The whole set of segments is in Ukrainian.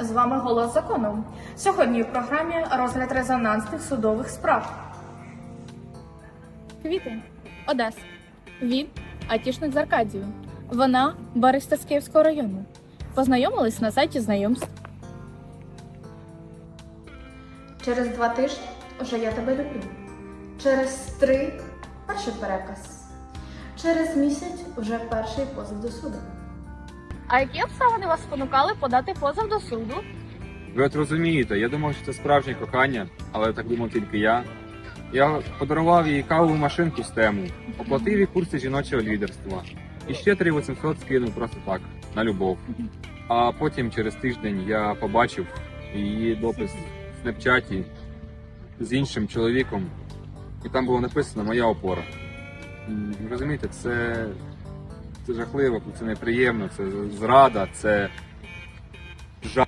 З вами голос закону. Сьогодні в програмі розгляд резонансних судових справ. Квіти Одеса. Він Атішник з Аркадію. Вона бариста з Київського району. Познайомились на сайті знайомств. Через два тижні вже я тебе люблю. Через три перший переказ. Через місяць вже перший позов до суду. А які обставини вас спонукали подати позов до суду? Ви от розумієте, я думав, що це справжнє кохання, але так думав тільки я. Я подарував їй кавову машинку з тему, оплатив їй курси жіночого лідерства. І ще 3800 скинув просто так, на любов. А потім через тиждень я побачив її допис в снепчаті з іншим чоловіком, і там було написано Моя опора. Розумієте, це, це жахливо, це неприємно, це зрада, це жах.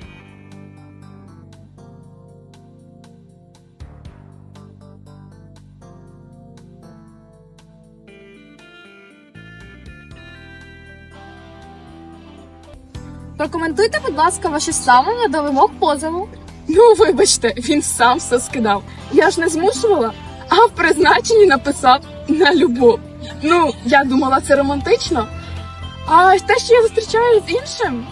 Прокоментуйте, будь ласка, ваше ставлення до вимог позову. Ну, вибачте, він сам все скидав. Я ж не змушувала, а в призначенні написав на любов. Ну, я думала, це романтично. А те, що я зустрічаюсь з іншим,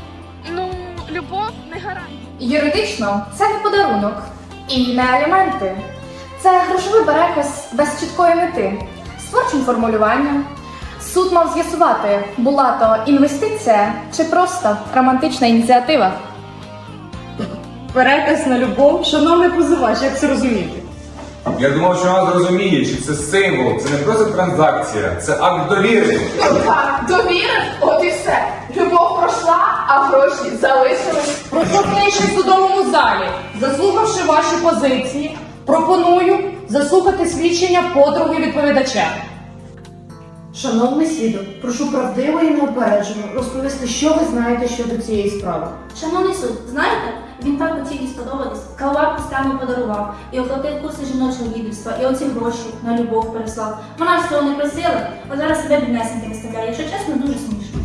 ну, любов не гарантія. Юридично це не подарунок і не аліменти. Це грошовий переказ без чіткої мети, з творчим формулюванням. Суд мав з'ясувати, була то інвестиція чи просто романтична ініціатива. Переказ на любов, шановний позивач, як це розуміти? Я думав, що вона зрозуміє, що це символ, це не просто транзакція, це акт довіри. Так, довірив, от і все. Любов пройшла, а гроші залишились. Присутніший в судовому залі, заслухавши ваші позиції, пропоную заслухати свідчення подруги відповідача. Шановний свідок, прошу правдиво і неупереджено розповісти, що ви знаєте щодо цієї справи. Шановний суд, знаєте, він так їй сподобатись. Кавалар постійно подарував і оплатив курси жіночого лідерства, і оці гроші на любов переслав. Вона ж цього не просила, а зараз себе біднесеньки виставляє. Якщо чесно, дуже смішно.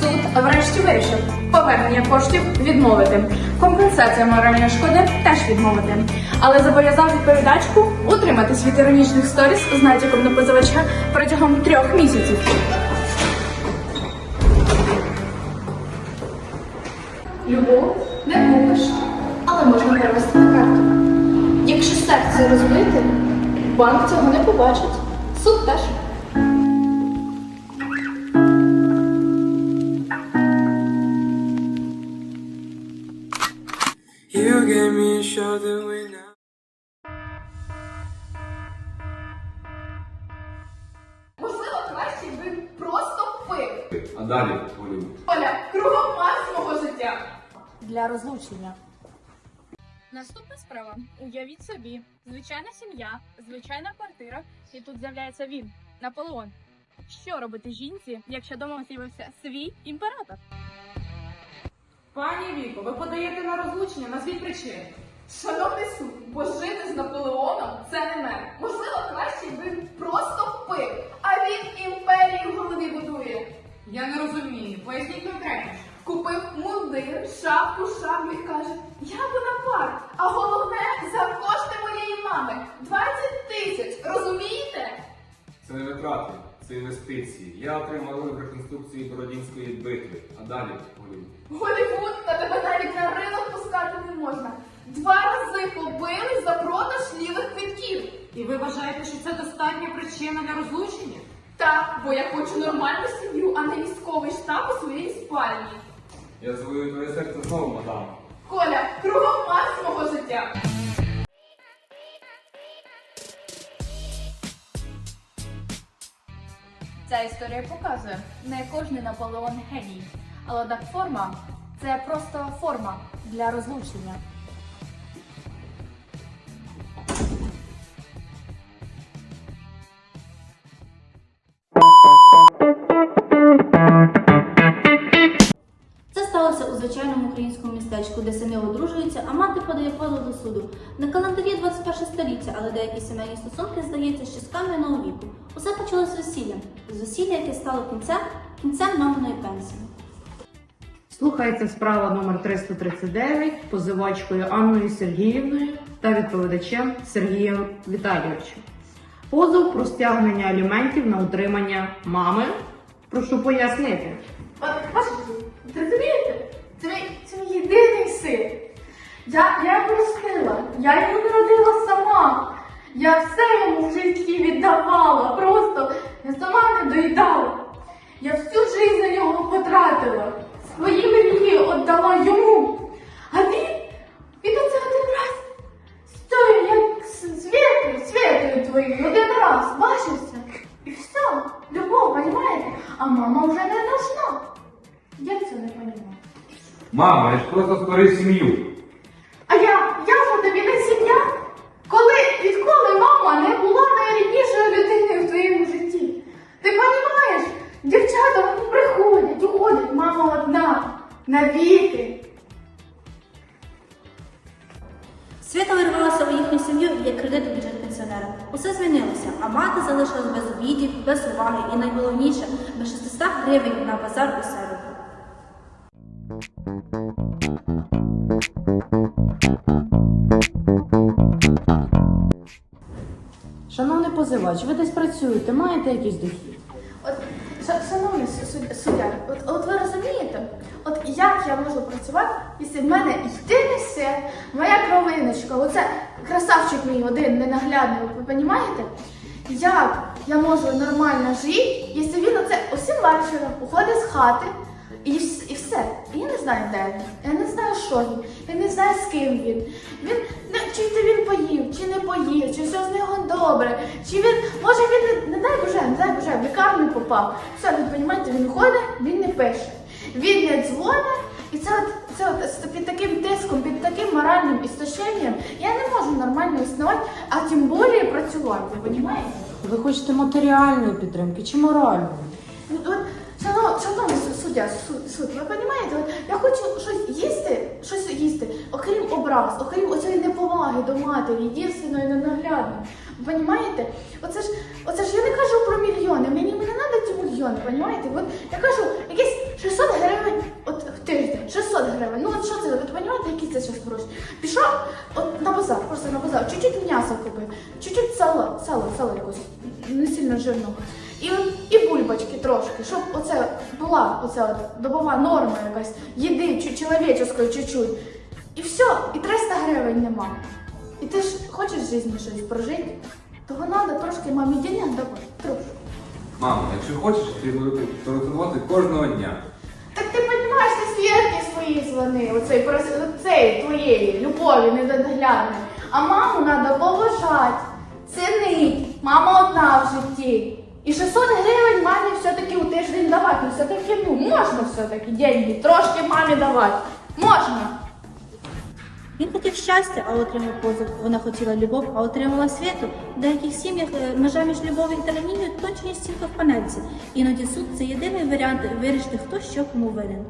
Суд врешті вирішив повернення коштів відмовити. Компенсація моральної шкоди теж відмовити. Але зобов'язав відповідачку утримати світ іронічних сторіс з натяком на позивача протягом трьох місяців. Любов не купиш, але можна перевести на карту. Якщо серце розбити, банк цього не побачить. Суд теж. You gave me a shoulder when I Можливо, краще би просто пив. А далі, Олю. Оля, кругом Марс мого життя. Для розлучення. Наступна справа. Уявіть собі, звичайна сім'я, звичайна квартира, і тут з'являється він, Наполеон. Що робити жінці, якщо вдома з'явився свій імператор? Пані Віко, ви подаєте на розлучення, назвіть причини. Шановний суд, бо жити з Наполеоном це не мене. Можливо, краще би просто пив, а він імперію в голові будує. Я не розумію, поясніть конкретніше. Купив мундир, шапку, шаблю і каже, я Бонапарт, а головне за кошти моєї мами 20 тисяч, розумієте? Це не витрати, це інвестиції. Я отримав роль в реконструкції Бородінської битви. А далі, Олю. Голівуд та тебе навіть на ринок пускати не можна. Два рази побили за продаж лівих квитків. І ви вважаєте, що це достатня причина для розлучення? Так, бо я хочу нормальну сім'ю, а не військовий штаб у своїй спальні. Я завоюю твоє серце знову, мадам. Коля, кругом Марс мого життя. Ця історія показує, не кожний Наполеон геній, але так форма це просто форма для розлучення. Суду. На календарі 21 століття, але деякі сімейні стосунки здається ще з кам'яного віку. Усе почалося з весілля. З весілля, яке стало кінцем, кінцем маминої пенсії. Слухається справа номер 339 позивачкою Анною Сергіївною та відповідачем Сергієм Віталійовичем. Позов про стягнення аліментів на утримання мами. Прошу пояснити. От я його народила сама. Я все йому в житті віддавала. Просто я сама не доїдала. Я всю життя за нього потратила. Свої мрії віддала йому. А він, він оце один раз стоїть, як світою, світою твоєю, один раз бачився. І все, любов, розумієте? А мама вже не нужна. Я цього не розумію. Мама, я ж просто створив сім'ю. Як бюджет пенсіонера. Усе змінилося, а мати залишилась без обідів, без уваги і найголовніше без 600 гривень на базар у середу. Шановний позивач, ви десь працюєте, маєте якийсь дохід? От, ша- шановний суд- суддя, от, от ви розумієте, от як я можу працювати, якщо в мене єдиний син, моя кровиночка, оце красавчик мій один ненаглядний, ви розумієте? Як я можу нормально жити, якщо він оце усім вечором уходить з хати і, і все. І я не знаю, де він, я не знаю, що він, я не знаю, з ким він. Він не чи це він поїв, чи не поїв, чи все з нього добре, чи він, може він не, не дай Боже, не дай Боже, в лікарню попав. Все, ви розумієте, він ходить, він не пише. Він не дзвонить, і це от, це от під таким тиском, під таким моральним істощенням я не можу нормально існувати, а тим більше працювати, розумієте? Ви хочете матеріальної підтримки чи моральної? Ну, От, шанов- шановний суддя, суд, суд, ви розумієте, от я хочу щось їсти, щось їсти, окрім образ, окрім оцієї неповаги до матері, єдинственної ненаглядної. Розумієте? Оце ж, оце ж я не кажу про мільйони, мені не треба ці мільйони, розумієте? От я кажу, якісь 600 гривень от, в тиждень, 600 гривень. Ну от що це, ви розумієте, які це зараз гроші? Пішов от, на базар, просто на базар, чуть-чуть м'яса купив, чуть-чуть сало, сало, сало якось, не сильно жирного. І, і бульбочки трошки, щоб оце була оця от добова норма якась, їди чу- чоловіческої чуть-чуть. І все, і 300 гривень нема. І ти ж хочеш в житті щось прожити, того треба трошки мамі денег давати, трошки. Мамо, якщо хочеш, ти буду телефонувати кожного дня. Так ти розумієш, ти свої дзвони, оцей, прос- оцей твоєї любові недоглядної. А маму треба поважати, цінити. Мама одна в житті. І 600 гривень мамі все-таки у тиждень давати. Ну все-таки, ну, можна все-таки деньги, трошки мамі давати. Можна. Він хотів щастя, а отримав позов. Вона хотіла любов, а отримала світу. В деяких сім'ях е, межа між любов'ю і лінійною точно стінка в панельці. Іноді суд це єдиний варіант вирішити, хто що кому винен.